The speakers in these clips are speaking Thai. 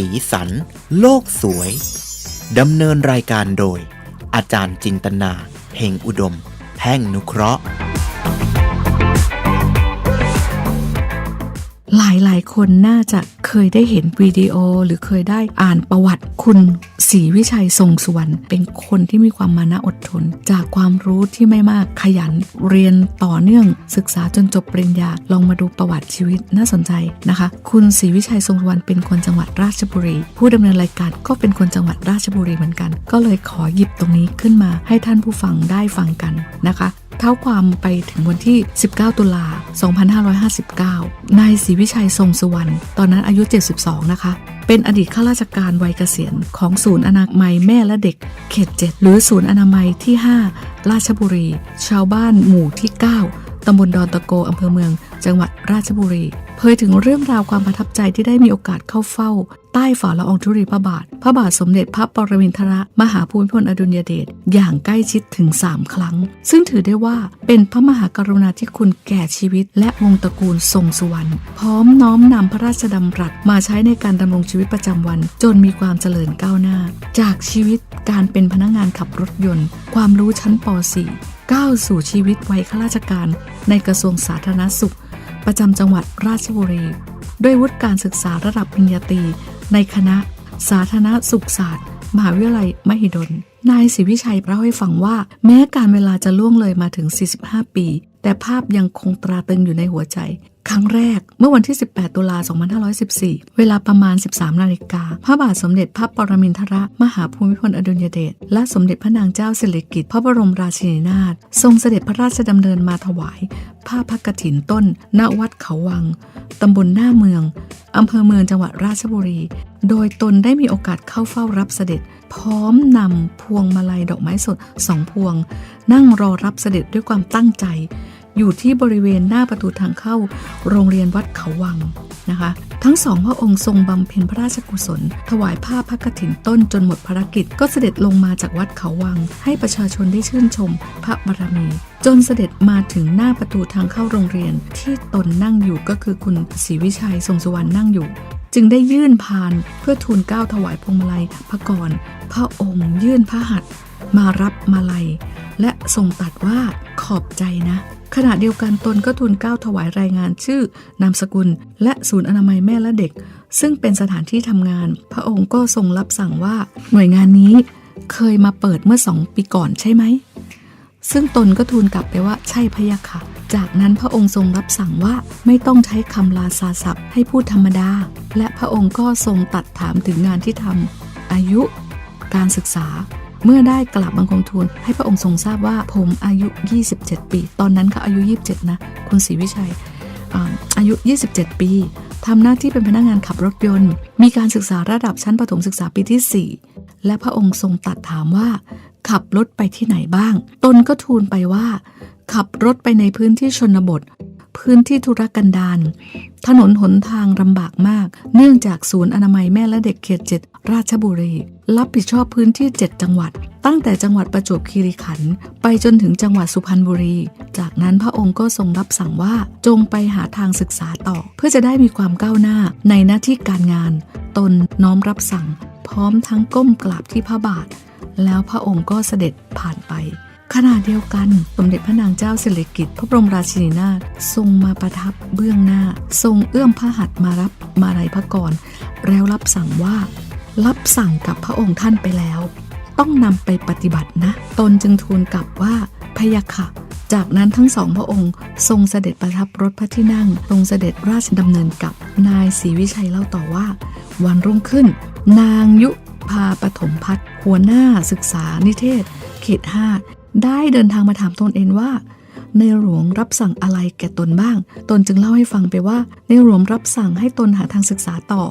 สีสัน โลกสวย ดำเนินรายการโดย อาจารย์จินตนาเฮงอุดม แพ่งนุเคราะห์หลายหลายๆ คนน่าจะเคยได้เห็นวิดีโอหรือเคยได้อ่านประวัติคุณ ศรีวิชัยทรงสุวรรณเป็นคนที่มีความมานะอดทน จากความรู้ที่ไม่มากขยันเรียนต่อเนื่อง ศึกษาจนจบปริญญาลองมาดูประวัติชีวิตน่าสนใจนะคะ คุณศรีวิชัยทรงสุวรรณเป็นคนจังหวัดราชบุรี ผู้ดำเนินรายการก็เป็นคนจังหวัดราชบุรีเหมือนกัน ก็เลยขอหยิบตรงนี้ขึ้นมาให้ท่านผู้ฟังได้ฟังกันนะคะเท้าความไปถึงวันที่ 19 ตุลา 2559 นายศรีวิชัยทรงสุวรรณ ตอนนั้นอายุ 72 นะคะ เป็นอดีตข้าราชการวัยเกษียณของศูนย์อนามัยแม่และเด็ก เขต7หรือศูนย์อนามัยที่ 5 ราชบุรี ชาวบ้านหมู่ที่ 9ตำบลดอนตะโกอำเภอเมือง จังหวัดราชบุรี เผยถึงเรื่องราวความประทับใจที่ได้มีโอกาสเข้าเฝ้า ใต้ฝ่าละอองธุรีพระบาท พระบาทสมเด็จพระปรมินทรมหาภูมิพลอดุลยเดชอย่างใกล้ชิดถึง 3 ครั้ง ซึ่งถือได้ว่าเป็นพระมหากรุณาธิคุณแก่ชีวิต และวงตระกูลทรงสุวรรณพร้อมน้อมนำพระราชดำรัสมาใช้ในการดำรงชีวิตประจำวัน จนมีความเจริญก้าวหน้า จากชีวิตการเป็นพนักงานขับรถยนต์ ความรู้ชั้นป .4 ก้าวสู่ชีวิตวัยข้าราชการในกระทรวงสาธารณสุข ประจำจังหวัดราชบุรี ด้วยวุฒิการศึกษาระดับปริญญาตรีในคณะ สาธารณสุขศาสตร์ มหาวิทยาลัยมหิดล นายศรีวิชัยเล่าให้ฟังว่า แม้การเวลาจะล่วงเลยมาถึง 45 ปี แต่ภาพยังคงตราตรึงอยู่ในหัวใจ ครั้งแรกเมื่อวันที่ 18 ตุลา 2514 เวลาประมาณ 13 นาฬิกา พระบาทสมเด็จพระปรมินทรมหาภูมิพลอดุลยเดชและสมเด็จพระนางเจ้าสิริกิติ์พระบรมราชินีนาถทรงเสด็จพระราชดำเนินมาถวาย ผ้าพักกฐินต้น ณ วัดเขาวัง ตำบลหน้าเมือง อำเภอเมืองจังหวัดราชบุรี โดยตนได้มีโอกาสเข้าเฝ้ารับเสด็จ พร้อมนำพวงมาลัยดอกไม้สดสองพวง นั่งรอรับเสด็จด้วยความตั้งใจ อยู่ที่บริเวณหน้าประตูทางเข้าโรงเรียนวัดเขาวังนะคะ ทั้งสองพระองค์ทรงบำเพ็ญพระราชกุศล ถวายผ้าพระกฐินต้นจนหมดภารกิจ ก็เสด็จลงมาจากวัดเขาวัง ให้ประชาชนได้ชื่นชม พระบารมี จนเสด็จมาถึงหน้าประตูทางเข้าโรงเรียน ที่ตนนั่งอยู่ก็คือคุณศรีวิชัยทรงสุวรรณนั่งอยู่ จึงได้ยื่นพานเพื่อทูลเกล้าถวายพวงมาลัยพระกรพระองค์ยื่นพระหัตถ์มารับมาลัย และทรงตัดว่าขอบใจนะ ขณะเดียวกันตนก็ทูลเก้าถวายรายงานชื่อนามสกุล และศูนย์อนามัยแม่และเด็ก ซึ่งเป็นสถานที่ทำงาน พระองค์ก็ทรงรับสั่งว่าหน่วยงานนี้เคยมาเปิดเมื่อสองปีก่อนใช่ไหม ซึ่งตนก็ทูลกลับไปว่าใช่พะยะค่ะ จากนั้นพระองค์ทรงรับสั่งว่าไม่ต้องใช้คำลาซาศัพท์ให้พูดธรรมดา และพระองค์ก็ทรงตัดถามถึงงานที่ทำอายุ การศึกษา เมื่อได้กราบบังคมทูลให้พระองค์ทรงทราบว่าผมอายุ 27 ปี ตอนนั้นเขาอายุ 27 นะ คุณศรีวิชัยอาอายุ 27 ปีทำหน้าที่เป็นพนักงานขับรถยนต์ มีการศึกษาระดับชั้นประถมศึกษาปีที่ 4 และพระองค์ทรงตัดถามว่า ขับรถไปที่ไหนบ้าง ตนก็ทูลไปว่า ขับรถไปในพื้นที่ชนบท พื้นที่ธุรกันดารถนนหนทางลำบากมาก เนื่องจากศูนย์อนามัยแม่และเด็กเขตเจ็ดราชบุรี รับผิดชอบพื้นที่ 7 จังหวัด ตั้งแต่จังหวัดประจวบคีรีขันธ์ไปจนถึงจังหวัดสุพรรณบุรี จากนั้นพระองค์ก็ทรงรับสั่งว่าจงไปหาทางศึกษาต่อ เพื่อจะได้มีความก้าวหน้าในหน้าที่การงาน ตนน้อมรับสั่ง พร้อมทั้งก้มกราบที่พระบาท แล้วพระองค์ก็เสด็จผ่านไป ขณะเดียวกัน สมเด็จพระนางเจ้าสิริกิติ์พระบรมราชินีนาถทรงมาประทับเบื้องหน้า ทรงเอื้อมพระหัตถ์มารับมาลัยพระกรแล้วรับสั่งว่า รับสั่งกับพระองค์ท่านไปแล้ว ต้องนำไปปฏิบัตินะ ตนจึงทูลกลับว่าพยะค่ะจากนั้นทั้งสองพระองค์ทรงเสด็จประทับรถพระที่นั่ง ทรงเสด็จราชดำเนินกลับนายศรีวิชัยเล่าต่อว่า วันรุ่งขึ้น นางยุพาปฐมพัฒหัวหน้าศึกษานิเทศ เขตห้า ได้เดินทางมาถามตนเองว่า ในหลวงรับสั่งอะไรแก่ตนบ้าง ตนจึงเล่าให้ฟังไปว่า ในหลวงรับสั่งให้ตนหาทางศึกษาต่อ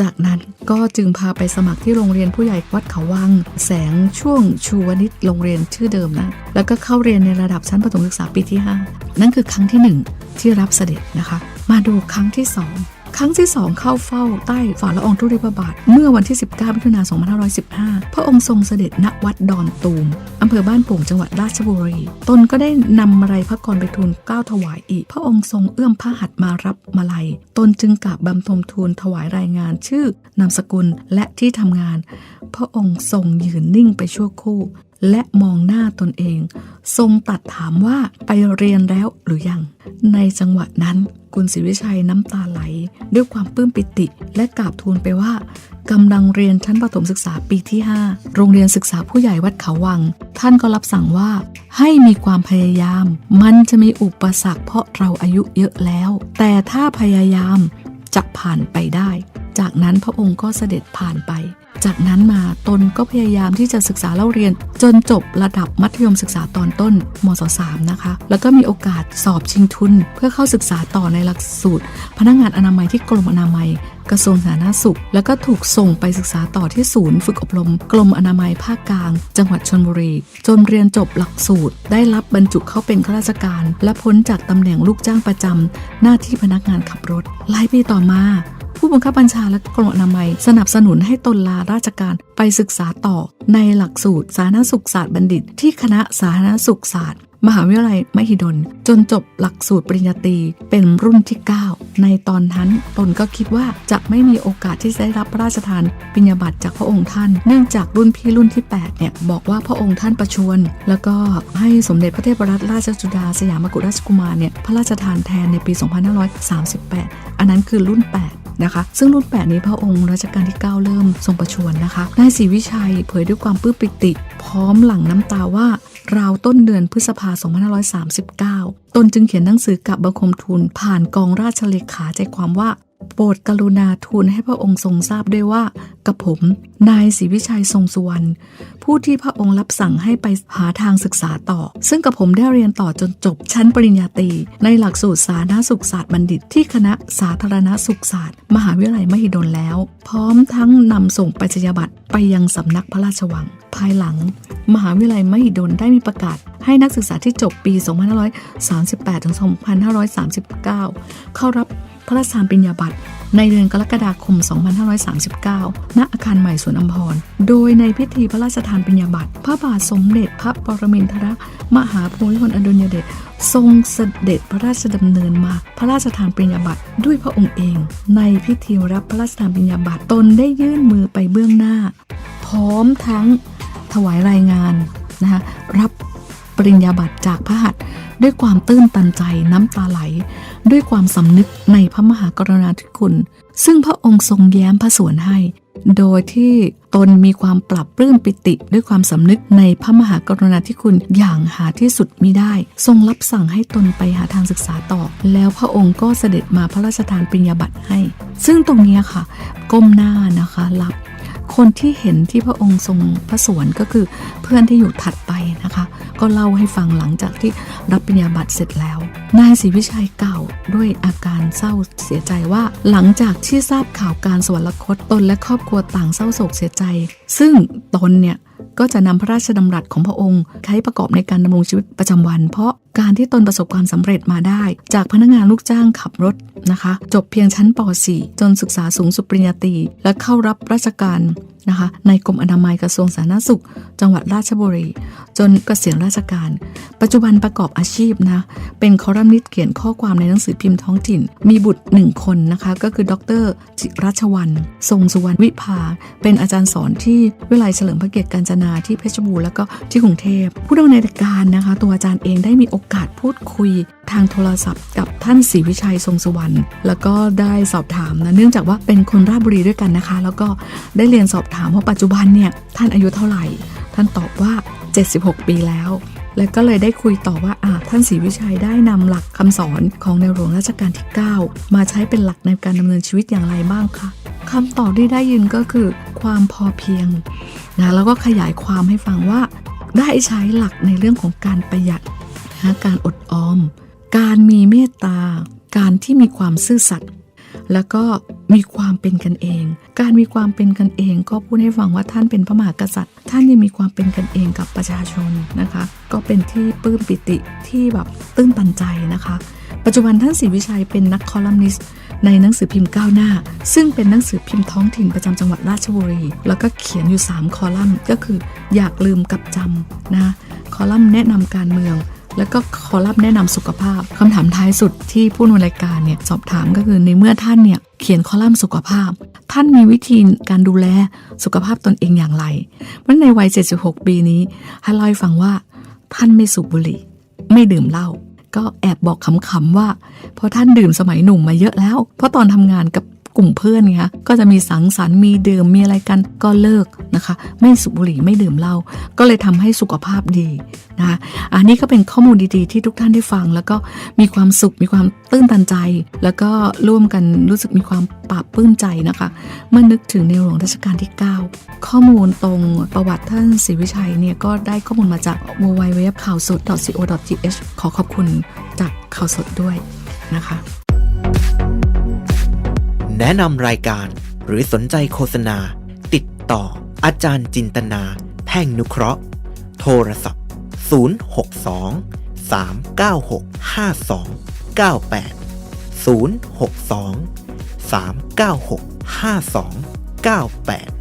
จากนั้นก็จึงพาไปสมัครที่โรงเรียนผู้ใหญ่วัดเขาวัง แสงช่วงชูวนิชโรงเรียนชื่อเดิมนะ แล้วก็เข้าเรียนในระดับชั้นประถมศึกษาปีที่ 5 นั่นคือครั้งที่ 1 ที่รับเสด็จนะคะ มาดูครั้งที่ 2 ครั้งที่สองเข้าเฝ้าใต้ฝ่าละอองธุลีพระบาท เมื่อวันที่ 19มิถุนายน2515 พระองค์ทรงเสด็จณวัดดอนตูมอำเภอบ้านโป่งจังหวัดราชบุรี ตนก็ได้นำมาลัยพระกรไปทูลเกล้าถวายอีก พระองค์ทรงเอื้อมพระหัตถ์มารับมาลัย ตนจึงกราบบำทมทูลถวายรายงานชื่อนามสกุลและที่ทำงาน พระองค์ทรงยืนนิ่งไปชั่วครู่ และมองหน้าตนเอง ทรงตัดถามว่าไปเรียนแล้วหรือยัง ในจังหวะนั้นกุลศรีวิชัยน้ำตาไหล ด้วยความปลื้มปิติ และกราบทูลไปว่ากำลังเรียนชั้นประถมศึกษาปีที่ 5 โรงเรียนศึกษาผู้ใหญ่วัดเขาวัง ท่านก็รับสั่งว่า ให้มีความพยายาม มันจะมีอุปสรรคเพราะเราอายุเยอะแล้ว แต่ถ้าพยายามจะผ่านไปได้ จากนั้นพระองค์ก็เสด็จผ่านไป จากนั้นมาตนก็พยายามที่จะศึกษาเล่าเรียน จนจบระดับมัธยมศึกษาตอนต้นมศ3นะคะ แล้วก็มีโอกาสสอบชิงทุน เพื่อเข้าศึกษาต่อในหลักสูตร พนักงานอนามัยที่กรมอนามัย กระทรวงสาธารณสุข แล้วก็ถูกส่งไปศึกษาต่อที่ศูนย์ฝึกอบรม กรมอนามัยภาคกลาง จังหวัดชนบุรี จนเรียนจบหลักสูตร ได้รับบรรจุเข้าเป็นข้าราชการ และพ้นจากตำแหน่งลูกจ้างประจำหน้าที่พนักงานขับรถหลายปีต่อมา ผู้บังคับบัญชาและกรมอนามัย สนับสนุนให้ตนลาราชการไปศึกษาต่อ ในหลักสูตรสาธารณสุขศาสตร์บัณฑิต ที่คณะสาธารณสุขศาสตร์ มหาวิทยาลัยมหิดล จนจบหลักสูตรปริญญาตรีเป็นรุ่นที่ 9 ในตอนนั้นตนก็คิดว่าจะไม่มีโอกาสที่จะได้รับพระราชทานปริญญาบัตรจากพระองค์ท่าน เนื่องจากรุ่นพี่รุ่นที่8เนี่ยบอกว่าพระองค์ท่านประชวรแล้วก็ให้สมเด็จพระเทพรัตนราชสุดาสยามกุฎราชกุมารเนี่ยพระราชทานแทนในปี 2538 อันนั้นคือรุ่น 8 นะคะ ซึ่งรุ่น 8 นี้พระองค์รัชกาลที่ 9 เริ่มทรงประชวรนะคะนายศรีวิชัยเผยด้วยความปลื้มปิติ พร้อมหลั่งน้ำตาว่าราวต้นเดือนพฤษภา 2539 ตนจึงเขียนหนังสือกับบังคมทูลผ่านกองราชเลขาใจความว่า โปรดกรุณาทูลให้พระองค์ทรงทราบด้วยว่า กับผมนายศรีวิชัยทรงสุวรรณผู้ที่พระองค์รับสั่งให้ไปหาทางศึกษาต่อ ซึ่งกับผมได้เรียนต่อจนจบชั้นปริญญาตรีในหลักสูตรสาธารณสุขศาสตร์บัณฑิต ที่คณะสาธารณสุขศาสตร์ มหาวิทยาลัยมหิดลแล้ว พร้อมทั้งนำส่งไปรษณียบัตรไปยังสำนักพระราชวัง ภายหลัง มหาวิทยาลัยมหิดลได้มีประกาศ ให้นักศึกษาที่จบปี 2538-2539 เข้ารับ พระราชทานปริญญาบัตรในเดือนกรกฎาคม 2539 ณ อาคารใหม่สวนอัมพร โดยในพิธีพระราชทานปริญญาบัตร พระบาทสมเด็จพระปรมินทรมหาภูมิพลอดุลยเดช ทรงเสด็จพระราชดำเนินมา พระราชทานปริญญาบัตรด้วยพระองค์เอง ในพิธีรับพระราชทานปริญญาบัตรตนได้ยื่นมือไปเบื้องหน้า พร้อมทั้งถวายรายงานนะคะรับปริญญาบัตรจากพระหัตถ์ด้วยความตื้นตันใจน้ำตาไหล ด้วยความสำนึกในพระมหากรุณาธิคุณ ซึ่งพระองค์ทรงแย้มพระสวนให้ โดยที่ตนมีความปรับปลื้มปิติด้วยความสำนึกในพระมหากรุณาธิคุณอย่างหาที่สุดมิได้ ทรงรับสั่งให้ตนไปหาทางศึกษาต่อ แล้วพระองค์ก็เสด็จมาพระราชทานปริญญาบัตรให้ ซึ่งตรงนี้ค่ะ ก้มหน้านะคะรับ คนที่เห็นที่พระองค์ทรงพระสวนก็คือเพื่อนที่อยู่ถัดไปนะคะ ก็เล่าให้ฟังหลังจากที่รับปริญญาบัตรเสร็จแล้ว นายศรีวิชัยเก่าด้วยอาการเศร้าเสียใจว่า หลังจากที่ทราบข่าวการสวรรคตตนและครอบครัวต่างเศร้าโศกเสียใจ ซึ่งตนเนี่ย ก็จะนำพระราชดำรัสของพระองค์ใช้ประกอบในการดำรงชีวิตประจำวัน เพราะการที่ตนประสบความสำเร็จมาได้ จากพนักงานลูกจ้างขับรถนะคะ จบเพียงชั้นป .4 จนศึกษาสูงสุดปริญญาตรีและเข้ารับราชการนะคะ ในกรมอนามัยกระทรวงสาธารณสุข จังหวัดราชบุรี จนเกษียณราชการ ปัจจุบันประกอบอาชีพนะ เป็นคอลัมนิสต์เขียนข้อความในหนังสือพิมพ์ท้องถิ่น มีบุตรหนึ่งคนนะคะ ก็คือดรจิรัชวัน ทรงสุวรรณวิภา เป็นอาจารย์สอนที่วิทยาลัยเฉลิมพระเกียรติกาญจนาที่เพชรบูรณ์แล้วก็ที่กรุงเทพผู้ดำเนินรายการนะคะ ตัวอาจารย์เองได้มีโอกาสพูดคุยทางโทรศัพท์กับท่านศรีวิชัยทรงสุวรรณแล้วก็ได้สอบถามนะเนื่องจากว่าเป็นคนราชบุรีด้วยกันนะคะ แล้วก็ได้เรียนสอบถามว่าปัจจุบันเนี่ยท่านอายุเท่าไหร่ ท่านตอบว่า 76 ปีแล้วแล้วก็เลยได้คุยต่อว่าอาท่านศรีวิชัยได้นำหลักคำสอนของในหลวงรัชกาลที่ 9 มาใช้เป็นหลักในการดำเนินชีวิตอย่างไรบ้างคะ คำตอบที่ได้ยินก็คือความพอเพียงนะแล้วก็ขยายความให้ฟังว่า ได้ใช้หลักในเรื่องของการประหยัดนะการอดออม การมีเมตตา การที่มีความซื่อสัตย์แล้วก็มีความเป็นกันเอง การมีความเป็นกันเองก็พูดให้ฟังว่าท่านเป็นพระมหากษัตริย์ ท่านยังมีความเป็นกันเองกับประชาชนนะคะ ก็เป็นที่ปลื้มปิติที่แบบตื้นตันใจนะคะ ปัจจุบันท่านศรีวิชัยเป็นนักคอลัมนิสต์ ในหนังสือพิมพ์ก้าวหน้า ซึ่งเป็นหนังสือพิมพ์ท้องถิ่นประจำจังหวัดราชบุรี แล้วก็เขียนอยู่ 3 คอลัมน์ก็คือ อยากลืมกับจำนะคอลัมน์แนะนำการเมือง แล้วก็คอลัมน์แนะนำสุขภาพคำถามท้ายสุดที่ผู้ดำเนินรายการเนี่ยสอบถามก็คือในเมื่อท่านเนี่ยเขียนคอลัมน์สุขภาพ ท่านมีวิธีการดูแลสุขภาพตนเองอย่างไรเพราะในวัย 76 ปีนี้ให้เล่าให้ฟังว่าท่านไม่สูบบุหรี่ ไม่ดื่มเหล้า ก็แอบบอกขำๆว่าเพราะท่านดื่มสมัยหนุ่มมาเยอะแล้ว เพราะตอนทำงานกับ กลุ่มเพื่อนไงคะก็จะมีสังสรรค์มีดื่มมีอะไรกันก็เลิกนะคะ ไม่สูบบุหรี่ไม่ดื่มเหล้าก็เลยทำให้สุขภาพดีนะคะอันนี้ก็เป็นข้อมูลดีๆ ที่ทุกท่านได้ฟัง แล้วก็มีความสุขมีความตื้นตันใจ แล้วก็ร่วมกันรู้สึกมีความปลาบปลื้มใจนะคะเมื่อนึกถึงในหลวงรัชกาลที่ 9 ข้อมูลตรงประวัติท่านศรีวิชัยเนี่ยก็ได้ข้อมูลมาจาก w w w ข่าวสด .co.th ขอขอบคุณจากข่าวสดด้วยนะคะ แนะนำรายการ หรือสนใจโฆษณา ติดต่อ อาจารย์จินตนา แพ่งนุเคราะห์ โทรศัพท์ 062 396 5298 062 396 5298